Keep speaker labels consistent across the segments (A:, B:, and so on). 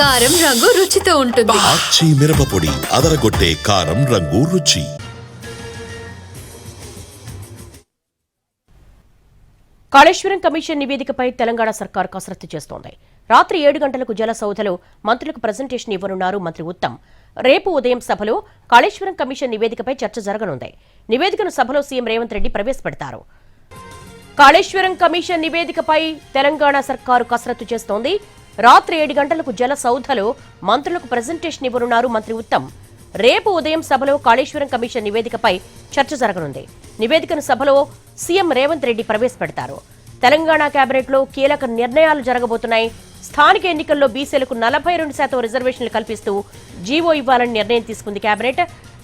A: కారం రంగు రుచితో ఉంటుంది.
B: ఆచి మిరపపొడి అదరగొట్టే కారం రంగు రుచి.
C: కాళేశ్వరం కమిషన్ నివేదికపై తెలంగాణ సర్కార్ కసరత్తు చేస్తోంది. రాత్రి ఏడు గంటలకు జల సౌధలో మంత్రులకు ప్రజెంటేషన్ ఇవ్వనున్నారు మంత్రి ఉత్తమ్. రేపు ఉదయం సభలో కాళేశ్వరం కమిషన్ నివేదికపై చర్చ జరగనుంది. నివేదికను సభలో సీఎం రేవంత్ రెడ్డి ప్రవేశపెడతారు. కాళేశ్వరం కమిషన్ నివేదికపై తెలంగాణ సర్కారు కసరత్తు చేస్తోంది. రాత్రి ఏడు గంటలకు జల సౌధలో మంత్రులకు ప్రజెంటేషన్ ఇవ్వనున్నారు మంత్రి ఉత్తమ్. రేపు ఉదయం సభలో కాళేశ్వరం కమిషన్ నివేదికపై చర్చ జరగనుంది. నివేదికను సభలో సీఎం రేవంత్ రెడ్డి ప్రవేశపెడతారు. తెలంగాణ కేబినెట్లో కీలక నిర్ణయాలు జరగబోతున్నాయి. స్థానిక ఎన్నికల్లో బీసీలకు నలభై రెండు శాతం రిజర్వేషన్లు కల్పిస్తూ జీవో ఇవ్వాలని నిర్ణయం తీసుకుంది కేబినెట్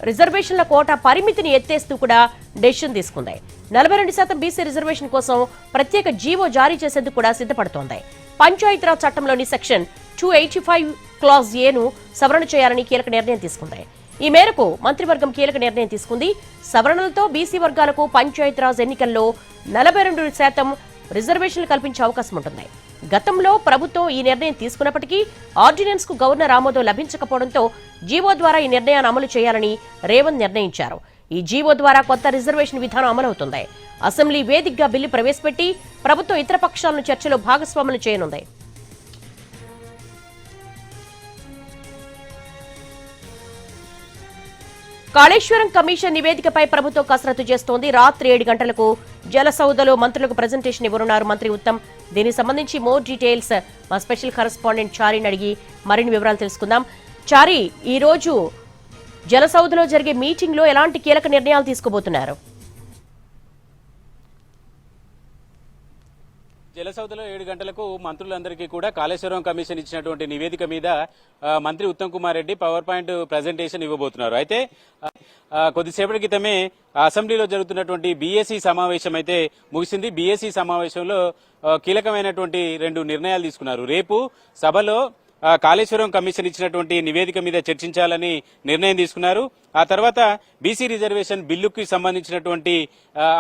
C: రిజర్వేషన్ల కోటా పరిమితిని ఎత్తేస్తూ కూడా డెసిషన్ తీసుకుంది. నలభై రెండు శాతం బీసీ రిజర్వేషన్ కోసం ప్రత్యేక జీవో జారీ చేసేందుకు కూడా సిద్ధపడుతోంది. పంచాయతీరాజ్ చట్టంలోని section two eighty five clause ఏను సవరణ చేయాలని కీలక నిర్ణయం తీసుకుంది. ఈ మేరకు మంత్రివర్గం కీలక నిర్ణయం తీసుకుంది. సవరణలతో బీసీ వర్గాలకు పంచాయతీరాజ్ ఎన్నికల్లో నలభై రెండు శాతం రిజర్వేషన్లు కల్పించే అవకాశం ఉంటుంది. గతంలో ప్రభుత్వం ఈ నిర్ణయం తీసుకున్నప్పటికీ ఆర్డినెన్స్కు గవర్నర్ ఆమోదం లభించకపోవడంతో జీవో ద్వారా ఈ నిర్ణయాన్ని అమలు చేయాలని రేవంత్ నిర్ణయించారు. ఈ జీవో ద్వారా కొత్త రిజర్వేషన్ విధానం అమలవుతుంది. అసెంబ్లీ వేదికగా బిల్లు ప్రవేశపెట్టి ప్రభుత్వం ఇతర పక్షాలను చర్చలో భాగస్వాములు చేయనుంది. కాళేశ్వరం కమిషన్ నివేదికపై ప్రభుత్వం కసరత్తు చేస్తోంది. రాత్రి ఏడు గంటలకు జలసౌదలో మంత్రులకు ప్రజెంటేషన్ ఇవ్వనున్నారు మంత్రి ఉత్తమ్. దీనికి సంబంధించి మోర్ డీటెయిల్స్ మా స్పెషల్ కరెస్పాండెంట్ చారిని అడిగి మరిన్ని వివరాలు తెలుసుకుందాం. చారీ ఈ రోజు జలసౌధలో జరిగే మీటింగ్లో ఎలాంటి కీలక నిర్ణయాలు తీసుకోబోతున్నారు?
D: జలసౌధలో ఏడు గంటలకు మంత్రులందరికీ కూడా కాళేశ్వరం కమిషన్ ఇచ్చినటువంటి నివేదిక మీద మంత్రి Uttam Kumar Reddy power point presentation ఇవ్వబోతున్నారు. అయితే కొద్దిసేపటి క్రితమే అసెంబ్లీలో జరుగుతున్నటువంటి బీఎస్సీ సమావేశం అయితే ముగిసింది. బీఎస్సీ సమావేశంలో కీలకమైనటువంటి రెండు నిర్ణయాలు తీసుకున్నారు. రేపు సభలో కాళేశ్వరం కమిషన్ ఇచ్చినటువంటి నివేదిక మీద చర్చించాలని నిర్ణయం తీసుకున్నారు. ఆ తర్వాత బీసీ రిజర్వేషన్ బిల్లుకి సంబంధించినటువంటి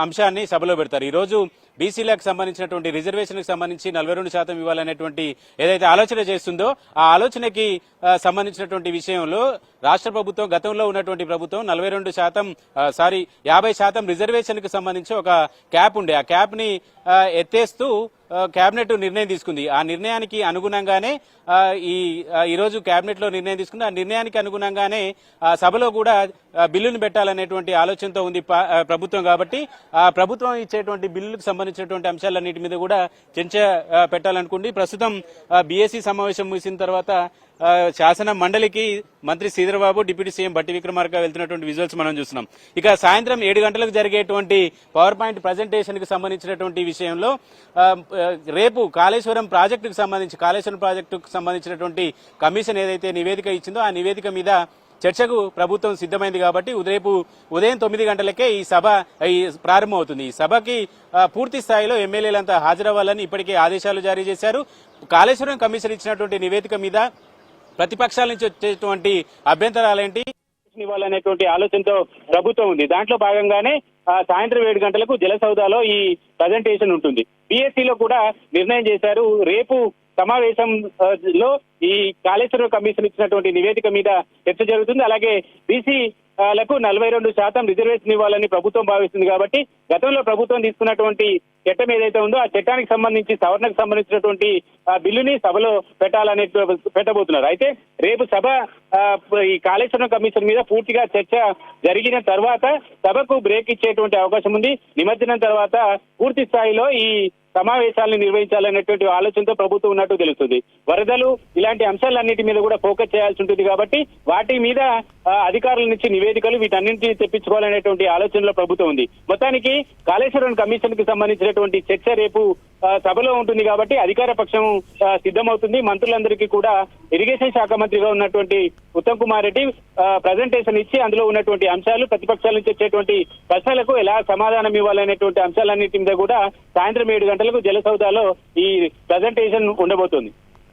D: అంశాన్ని సభలో పెడతారు. ఈరోజు బీసీలకు సంబంధించినటువంటి రిజర్వేషన్కి సంబంధించి నలభై రెండు శాతం ఇవ్వాలనేటువంటి ఏదైతే ఆలోచన చేస్తుందో ఆ ఆలోచనకి సంబంధించినటువంటి విషయంలో రాష్ట్ర ప్రభుత్వం గతంలో ఉన్నటువంటి ప్రభుత్వం నలభై రెండు శాతం సారీ యాభై శాతం రిజర్వేషన్కి సంబంధించి ఒక క్యాప్ ఉండే. ఆ క్యాప్ని ఎత్తేస్తూ కేబినెట్ నిర్ణయం తీసుకుంది. ఆ నిర్ణయానికి అనుగుణంగానే ఈ ఈరోజు కేబినెట్లో నిర్ణయం తీసుకుంది. ఆ నిర్ణయానికి అనుగుణంగానే సభలో కూడా బిల్లును పెట్టాలనేటువంటి ఆలోచనతో ఉంది పా- ప్రభుత్వం కాబట్టి ఆ ప్రభుత్వం ఇచ్చేటువంటి బిల్లుకు సంబంధించినటువంటి అంశాలన్నిటి మీద కూడా చర్చ పెట్టాలనుకుంది. ప్రస్తుతం బీఎస్సీ సమావేశం ముగిసిన తర్వాత శాసన మండలికి మంత్రి శ్రీధరబాబు డిప్యూటీ సీఎం బట్టి విక్రమార్క వెళ్తున్నటువంటి విజువల్స్ మనం చూస్తున్నాం. ఇక సాయంత్రం ఏడు గంటలకు జరిగేటువంటి పవర్ పాయింట్ ప్రజెంటేషన్కి సంబంధించినటువంటి విషయంలో రేపు కాళేశ్వరం ప్రాజెక్టుకు సంబంధించి కాళేశ్వరం ప్రాజెక్టుకు సంబంధించినటువంటి కమిషన్ ఏదైతే నివేదిక ఇచ్చిందో ఆ నివేదిక మీద చర్చకు ప్రభుత్వం సిద్ధమైంది కాబట్టి రేపు ఉదయం తొమ్మిది గంటలకే ఈ సభ ఈ ప్రారంభమవుతుంది. ఈ సభకి పూర్తి స్థాయిలో ఎమ్మెల్యేలంతా హాజరవ్వాలని ఇప్పటికే ఆదేశాలు జారీ చేశారు. కాళేశ్వరం కమిషన్ ఇచ్చినటువంటి నివేదిక మీద ప్రతిపక్షాల నుంచి వచ్చేటువంటి అభ్యంతరాలేంటి? ఇవ్వాలనేటువంటి ఆలోచనతో ప్రభుత్వం ఉంది. దాంట్లో భాగంగానే సాయంత్రం ఏడు గంటలకు జలసౌదాలో ఈ ప్రజెంటేషన్ ఉంటుంది. బీఎస్సీలో లో కూడా నిర్ణయం చేశారు. రేపు సమావేశం లో ఈ కాళేశ్వరం కమిషన్ ఇచ్చినటువంటి నివేదిక మీద చర్చ జరుగుతుంది. అలాగే బీసీ లకు నలభై రెండు శాతం రిజర్వేషన్ ఇవ్వాలని ప్రభుత్వం భావిస్తుంది కాబట్టి గతంలో ప్రభుత్వం తీసుకున్నటువంటి చట్టం ఏదైతే ఉందో ఆ చట్టానికి సంబంధించి సవరణకు సంబంధించినటువంటి ఆ, బిల్లుని సభలో పెట్టాలని పెట్టబోతున్నారు. అయితే రేపు సభ ఈ కాళేశ్వరం కమిషన్ మీద పూర్తిగా చర్చ జరిగిన తర్వాత సభకు బ్రేక్ ఇచ్చేటువంటి అవకాశం ఉంది. నిమజ్జనం తర్వాత పూర్తి స్థాయిలో ఈ సమావేశాలను నిర్వహించాలనేటువంటి ఆలోచనతో ప్రభుత్వం ఉన్నట్టు తెలుస్తుంది. వరదలు ఇలాంటి అంశాలన్నిటి మీద కూడా ఫోకస్ చేయాల్సి ఉంటుంది కాబట్టి వాటి మీద అధికారుల నుంచి నివేదికలు వీటన్నింటినీ తెప్పించుకోవాలనేటువంటి ఆలోచనలో ప్రభుత్వం ఉంది. మొత్తానికి కాళేశ్వరం కమిషన్కి సంబంధించినటువంటి చర్చ రేపు సభలో ఉంటుంది కాబట్టి అధికార పక్షం సిద్ధమవుతుంది. మంత్రులందరికీ కూడా ఇరిగేషన్ శాఖ మంత్రి మంత్రిగా ఉన్నటువంటి ఉత్తమ్ కుమార్ రెడ్డి ప్రజెంటేషన్ ఇచ్చి అందులో ఉన్నటువంటి అంశాలు ప్రతిపక్షాల నుంచి వచ్చేటువంటి ప్రశ్నలకు ఎలా సమాధానం ఇవ్వాలనేటువంటి అంశాలన్నిటి మీద కూడా సాయంత్రం ఏడు గంటలకు జలసౌదాలో ఈ ప్రజెంటేషన్ ఉండబోతోంది.